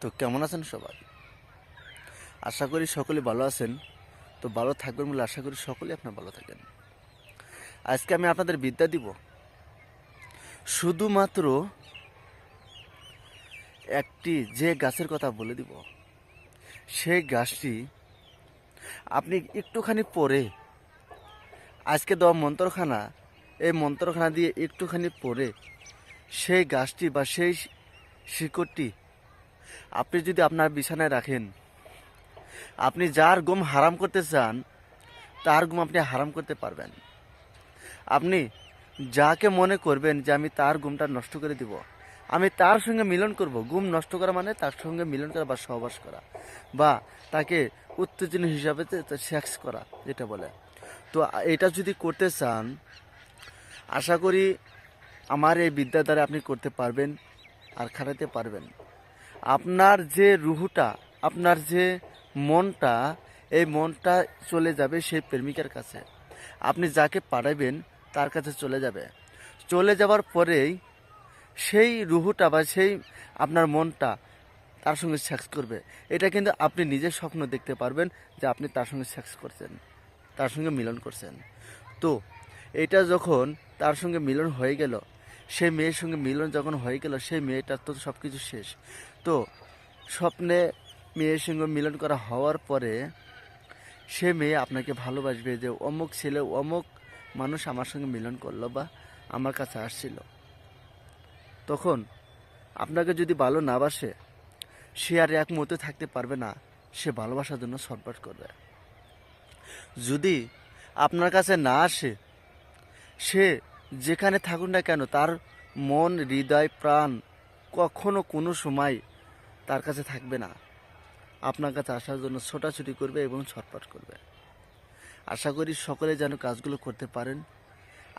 তো কেমন আছেন সবাই? আশা করি সকলে ভালো আছেন। তো ভালো থাকবেন বলে আশা করি সকলে আপনার ভালো থাকেন। আজকে আমি আপনাদের বিদ্যা দিব। শুধুমাত্র একটি যে গাছের কথা বলে দিব, সেই গাছটি আপনি একটুখানি পরে, আজকে দেওয়া মন্ত্রখানা, এই মন্ত্রখানা দিয়ে একটুখানি পরে, সেই গাছটি বা সেই শিকড়টি আপনি যদি আপনার বিছানায় রাখেন, আপনি যার গুম হারাম করতে চান, তার গুম আপনি হারাম করতে পারবেন। আপনি যাকে মনে করবেন যে আমি তার গুমটা নষ্ট করে দিব, আমি তার সঙ্গে মিলন করব গুম নষ্ট করা মানে তার সঙ্গে মিলন করা বা সহবাস করা বা তাকে উত্তেজনা হিসাবে সেক্স করা, যেটা বলে। তো এটা যদি করতে চান, আশা করি আমার এই বিদ্যা দ্বারা আপনি করতে পারবেন আর খাটাতে পারবেন। আপনার যে রুহুটা, আপনার যে মনটা, এই মনটা চলে যাবে সেই প্রেমিকার কাছে। আপনি যাকে পাঠাবেন, তার কাছে চলে যাবে। চলে যাওয়ার পরেই সেই রুহুটা বা সেই আপনার মনটা তার সঙ্গে সেক্স করবে। এটা কিন্তু আপনি নিজের স্বপ্ন দেখতে পারবেন যে আপনি তার সঙ্গে সেক্স করছেন, তার সঙ্গে মিলন করছেন। তো, এটা যখন তার সঙ্গে মিলন হয়ে গেল সেই মেয়ের সঙ্গে মিলন যখন হয়ে গেল, সেই মেয়েটার তো সব কিছু শেষ। তো স্বপ্নে মেয়ের সঙ্গে মিলন করা হওয়ার পরে সে মেয়ে আপনাকে ভালোবাসবে যে, অমুক ছেলে, অমুক মানুষ আমার সঙ্গে মিলন করল বা আমার কাছে আসছিল। তখন আপনাকে যদি ভালো না বাসে, সে আর এক মুহূর্তে থাকতে পারবে না। সে ভালোবাসার জন্য ছটফট করবে। যদি আপনার কাছে না আসে, সে যেখানে থাকুন না কেন, তার মন, হৃদয়, প্রাণ কখনো কোনো সময় তার কাছে থাকবে না। আপনার কাছে আসার জন্য ছোটাছুটি করবে এবং ছটফট করবে। আশা করি সকলে যেন কাজগুলো করতে পারেন।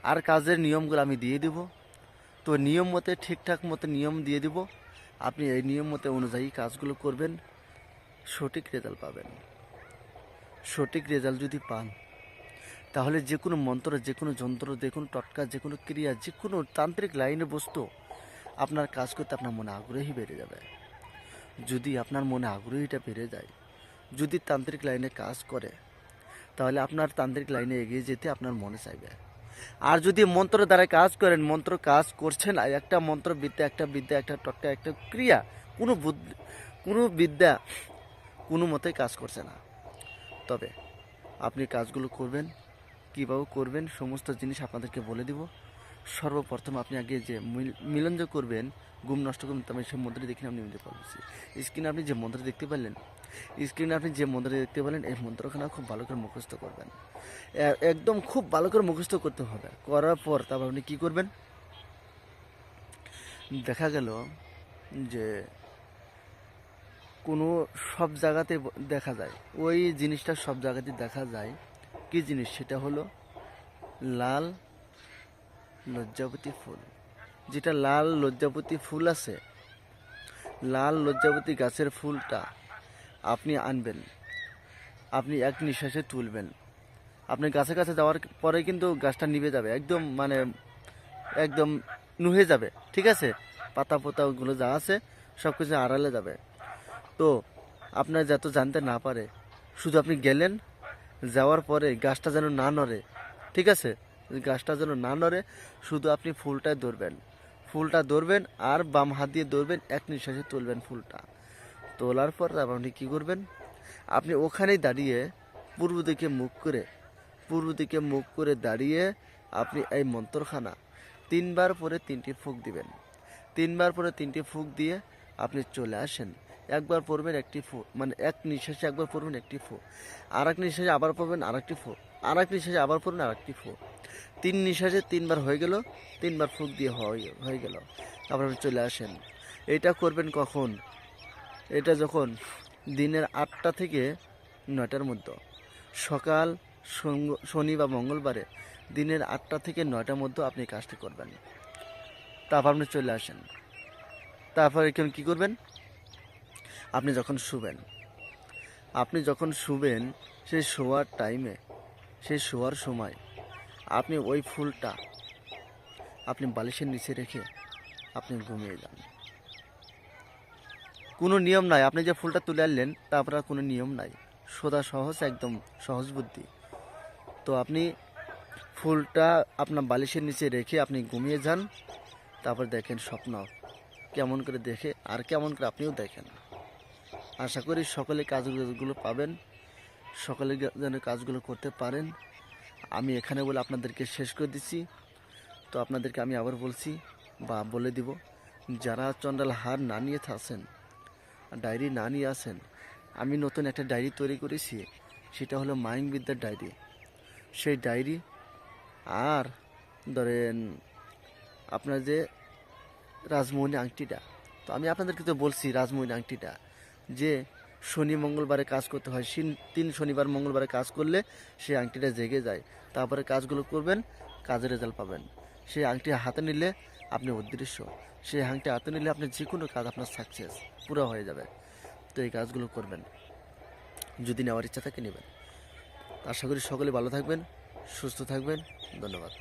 আর কাজের নিয়মগুলো আমি দিয়ে দেব। তো নিয়ম মতে, ঠিকঠাক মতো নিয়ম দিয়ে দিব। আপনি এই নিয়ম মতে অনুযায়ী কাজগুলো করবেন। সঠিক রেজাল্ট পাবেন। সঠিক রেজাল্ট যদি পান তাহলে যে কোনো মন্ত্র, যে কোনো যন্ত্র, যে কোনো টটকা, যে কোনো ক্রিয়া, যে কোনো তান্ত্রিক লাইনে বস্তু আপনার কাজ করতে আপনার মনে আগ্রহী বেড়ে যাবে। যদি আপনার মনে আগ্রহীটা বেড়ে যায়, যদি তান্ত্রিক লাইনে কাজ করে, তাহলে আপনার তান্ত্রিক লাইনে এগিয়ে যেতে আপনার মনে চাইবে। আর যদি মন্ত্র দ্বারা কাজ করেন, মন্ত্র কাজ করছে না, একটা মন্ত্র বিদ্যা, একটা বিদ্যা, একটা টটকা, একটা ক্রিয়া, কোনো বুদ্ধি কোনো বিদ্যা কোনো মতেই কাজ করছে না। তবে আপনি কাজগুলো করবেন কীভাবে করবেন, সমস্ত জিনিস আপনাদেরকে বলে দিব। সর্বপ্রথম আপনি আগে যে মিল- মিলন যে করবেন গুম নষ্ট করবেন আমি সেই মন্ত্রটি দেখে আপনি নিতে পারছি স্ক্রিনে আপনি যে মন্ত্র দেখতে পারলেন স্ক্রিনে আপনি যে মন্ত্র দেখতে পারলেন এই মন্ত্রখানা খুব ভালো করে মুখস্থ করবেন। একদম খুব ভালো করে মুখস্থ করতে হবে। করার পর তারপর আপনি কী করবেন? দেখা গেল যে কোনো সব জায়গাতে দেখা যায়, ওই জিনিসটা সব জায়গাতে দেখা যায় কি জিনিস? সেটা হলো লাল লজ্জাপতি ফুল। যেটা লাল লজ্জাপতি ফুল আছে, লাল লজ্জাপতি গাছের ফুলটা আপনি আনবেন, আপনি এক নিঃশ্বাসে তুলবেন। আপনি গাছের কাছে যাওয়ার পরে কিন্তু গাছটা নিভে যাবে, একদম মানে একদম নুহে যাবে, ঠিক আছে? পাতা পোতাগুলো যা আছে সব কিছু আড়ালে যাবে। তো আপনার যত জানতে না পারে, শুধু আপনি গেলেন যাওয়ার পরে গাছটা যেন না নড়ে। ঠিক আছে? গাছটা যেন না নড়ে, শুধু আপনি ফুলটাই ধরবেন। ফুলটা ধরবেন আর বাম হাত দিয়ে ধরবেন, এক নিঃশ্বাসে তুলবেন ফুলটা। তোলার পর তারপর আপনি কী করবেন? আপনি ওখানেই দাঁড়িয়ে পূর্ব দিকে মুখ করে, পূর্ব দিকে মুখ করে দাঁড়িয়ে আপনি এই মন্ত্রখানা তিনবার পরে তিনটি ফুক দিবেন। তিনবার পরে তিনটি ফুক দিয়ে আপনি চলে আসেন। একবার পড়বেন একটি ফু মানে এক নিঃশ্বাসে একবার পড়বেন একটি ফু আর এক নিঃশ্বাসে আবার পড়বেন আর একটি ফু আর এক নিঃশ্বাসে আবার পড়বেন আর একটি ফু। তিন নিঃশ্বাসে তিনবার হয়ে গেল, তিনবার ফুক দিয়ে হয়ে গেল। তারপর আপনি চলে আসেন। এটা করবেন কখন? এটা যখন দিনের আটটা থেকে নয়টার মধ্যে। সকাল শনি বা মঙ্গলবারে দিনের আটটা থেকে নয়টার মধ্যে আপনি কাজটি করবেন। তারপর আপনি চলে আসেন। তারপর এখানে কী করবেন? আপনি যখন শুবেন, আপনি যখন শুবেন সেই শোয়ার টাইমে সেই শোয়ার সময়, আপনি ওই ফুলটা আপনি বালিশের নিচে রেখে আপনি ঘুমিয়ে যান। কোনো নিয়ম নাই। আপনি যে ফুলটা তুলে আনলেন তারপর আর কোনো নিয়ম নাই। সোজা সহজ, একদম সহজ বুদ্ধি। তো আপনি ফুলটা আপনার বালিশের নিচে রেখে আপনি ঘুমিয়ে যান। তারপর দেখেন স্বপ্ন। কেমন করে দেখে, আর কেমন করে আপনিও দেখেন। আশা করি সকলে কাজগুলো পাবেন, সকলে যেন কাজগুলো করতে পারেন। আমি এখানে বলে আপনাদেরকে শেষ করে দিচ্ছি। তো আপনাদেরকে আমি আবার বলছি বা বলে দিব, যারা চন্ডাল হার না নিয়ে থাকেন ডায়েরি না নিয়ে আসেন আমি নতুন একটা ডায়েরি তৈরি করেছি, সেটা হলো মাইং বিদ্যার ডায়েরি। সেই ডায়েরি আর ধরেন আপনার যে রাজমোহনী আংটিটা, তো আমি আপনাদেরকে তো বলছি রাজমোহনী আংটিটা। যে শনি মঙ্গলবারে কাজ করতে হয় তিন শনিবার মঙ্গলবারে কাজ করলে সেই আংটিটা জেগে যায়। তারপরে কাজগুলো করবেন, কাজের রেজাল্ট পাবেন। সেই আংটি হাতে নিলে আপনি অদৃশ্য সেই আংটি হাতে নিলে আপনি যে কোনো কাজ আপনার সাকসেস পুরো হয়ে যাবে। তো এই কাজগুলো করবেন। যদি নেওয়ার ইচ্ছা থাকে নেবেন। আশা করি সকলে ভালো থাকবেন, সুস্থ থাকবেন। ধন্যবাদ।